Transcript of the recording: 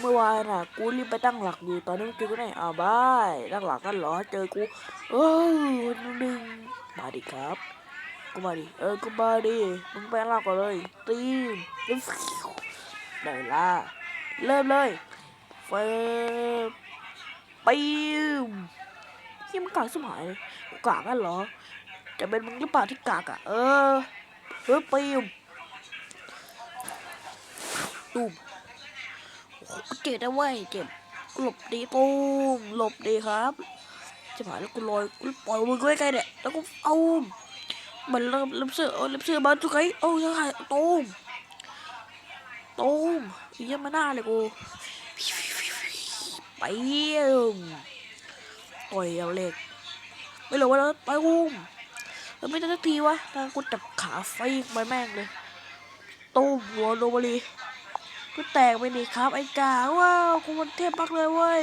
เมื่อวานน่ะกูรีบไปตั้งหลักอยู่ตอนนี้มึงเจอกูไหนอ้าวบายตั้งหลักกันเหรอเจอกูเออหนึ่งมาดิครับกูมาดิเออกูมาดิมึงไปหลักก่อนเลยตีมได้เวละเริ่มเลยเฟิร์ปีมที่มันกากสมัยกูกากกันเหรอ จะเป็นมึงหรือเปล่าที่กากอะเออเฮ้ยปีมตูม เจ็บนะเว้ยเจ็บกูหลบดีตูมหลบดีครับ จะผ่านแล้วกูลอยกูปล่อยมือกูใกลเนี่ยแล้วกูเอามันเริ่มเริ่มเสือเริ่มเสือมาทุกไอ้โอ้ยังไงตูมตูมอีเหี้ยังมาหน้าเลยกูไปมต่อยเอาเหล็กไม่รู้ว่าแล้วไปอุ้มแล้วไม่ได้สักทีวะทางกูจับขาไฟไปแม่งเลยตู้มหัวโนบรี ก็แตกไปดิครับไอ้กาว้าวกูมันเทพมากเลยเว้ย